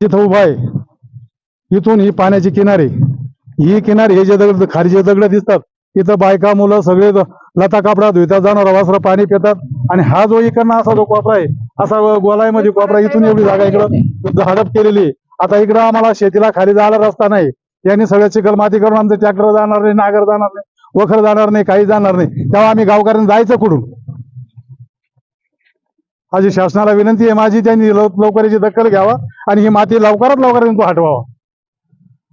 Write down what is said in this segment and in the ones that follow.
जिथं उभा आहे. इथून ही पाण्याची किनारी. ही किनारी हे जे दगड खारीचे दगड दिसतात इथं बायका मुलं सगळे लता कापडा धुतात जाणार वासरं पाणी पितात आणि हा जो इकडनं असा जो कोपरा आहे असा गोलायमध्ये कोपरा इथून एवढी जागा इकडं हडप केलेली आहे. आता इकडं आम्हाला शेतीला खाली जायला रस्ता नाही. यांनी सगळ्या चिखल माती करून आमचं ट्रॅक्टर जाणार नाही नागर जाणार नाही वखर जाणार नाही काही जाणार नाही. तेव्हा आम्ही गावकऱ्यांना जायचं कुठून? माझी शासनाला विनंती आहे माझी त्यांनी लवकर याची दखल घ्यावा आणि ही माती लवकरात लवकर तो हटवावा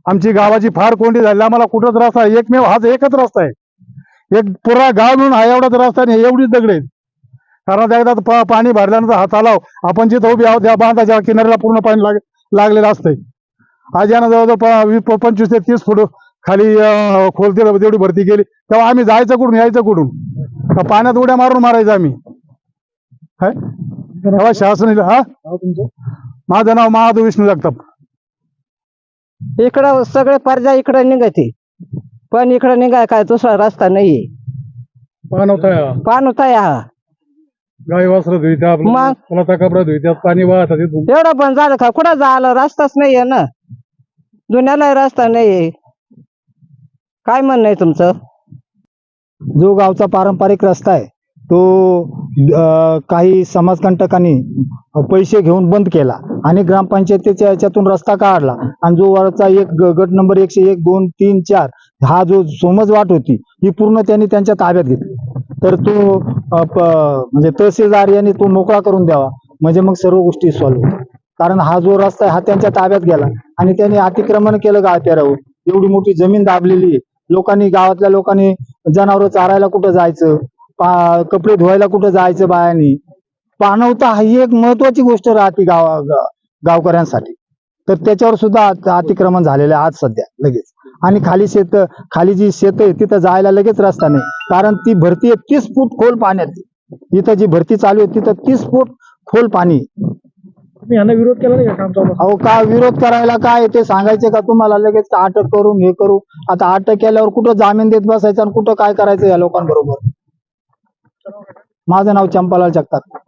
आमची गावाची फार कोंडी झाली आम्हाला कुठंच रस्ता आहे एकमेव हाच एकच रस्ता आहे. एक पुरा गाव म्हणून हा एवढाच रस्ता नाही एवढीच दगड कारण एकदा पाणी भरल्यानंतर हा तलाव आपण जिथं उभी आहोत त्या बांधाच्या किनाऱ्याला पूर्ण पाणी लाग लागलेलं असतंय. आज यानं जवळजवळ वीस पंचवीस ते तीस फूट खाली अं, खोल तेवढी भरती केली. तेव्हा आम्ही जायचं कुठून यायचं कुठून? पाण्यात उड्या मारून मारायचं आम्ही. काय शासन हा? माझं नाव महादेव विष्णू जगताप. इकडं सगळे पर्जा इकडं निघते. पण इकडं निघाय काय दुसरा रस्ता नाहीये. पान होता पान होता हा गाई वासरं धुईतात मग? लता कपडा धुईतात पाणी वाहतात तिथून एवढं पण झालं का? कुठं जायला रस्ताच नाहीये ना. दुनियाला रस्ता नाहीये. काय म्हणणं आहे तुमचं? जो गावचा पारंपरिक रस्ता आहे तो काही समाजकंटकांनी पैसे घेऊन बंद केला आणि ग्रामपंचायतीच्या याच्यातून रस्ता काढला. आणि जो वरचा एक गट नंबर एकशे एक दोन तीन चार हा जो सोमज वाट होती ही पूर्ण त्यांनी त्यांच्या ताब्यात घेतली. तर तो म्हणजे तहसीलदार यांनी तो मोकळा करून द्यावा. म्हणजे मग सर्व गोष्टी सॉल्व्ह होतात कारण हा जो रस्ता आहे हा त्यांच्या ताब्यात गेला. आणि त्यांनी अतिक्रमण केलं गावत्यारावर एवढी मोठी जमीन दाबलेली लोकांनी गावातल्या लोकांनी जनावर चारायला कुठं जायचं? कपडे धुवायला कुठं जायचं बायांनी? पाणवता ही एक महत्वाची गोष्ट राहते गाव गावकऱ्यांसाठी. तर त्याच्यावर सुद्धा अत- अतिक्रमण झालेलं आहे आज सध्या लगेच. आणि खाली शेत खाली जी शेत आहे तिथं जायला लगेच रस्ता नाही. कारण ती भरती आहे तीस फूट खोल पाण्यात. इथं जी भरती चालू आहे तिथं तीस फूट खोल पाणी. यांना विरोध केला नाही का अहो का विरोध करायला काय ते सांगायचे का तुम्हाला? लगेच अटक करून हे करू. आता अटक केल्यावर कुठं जामीन देत बसायचं आणि कुठं काय करायचं या लोकांबरोबर? माझं नाव चंपालाल जगताप.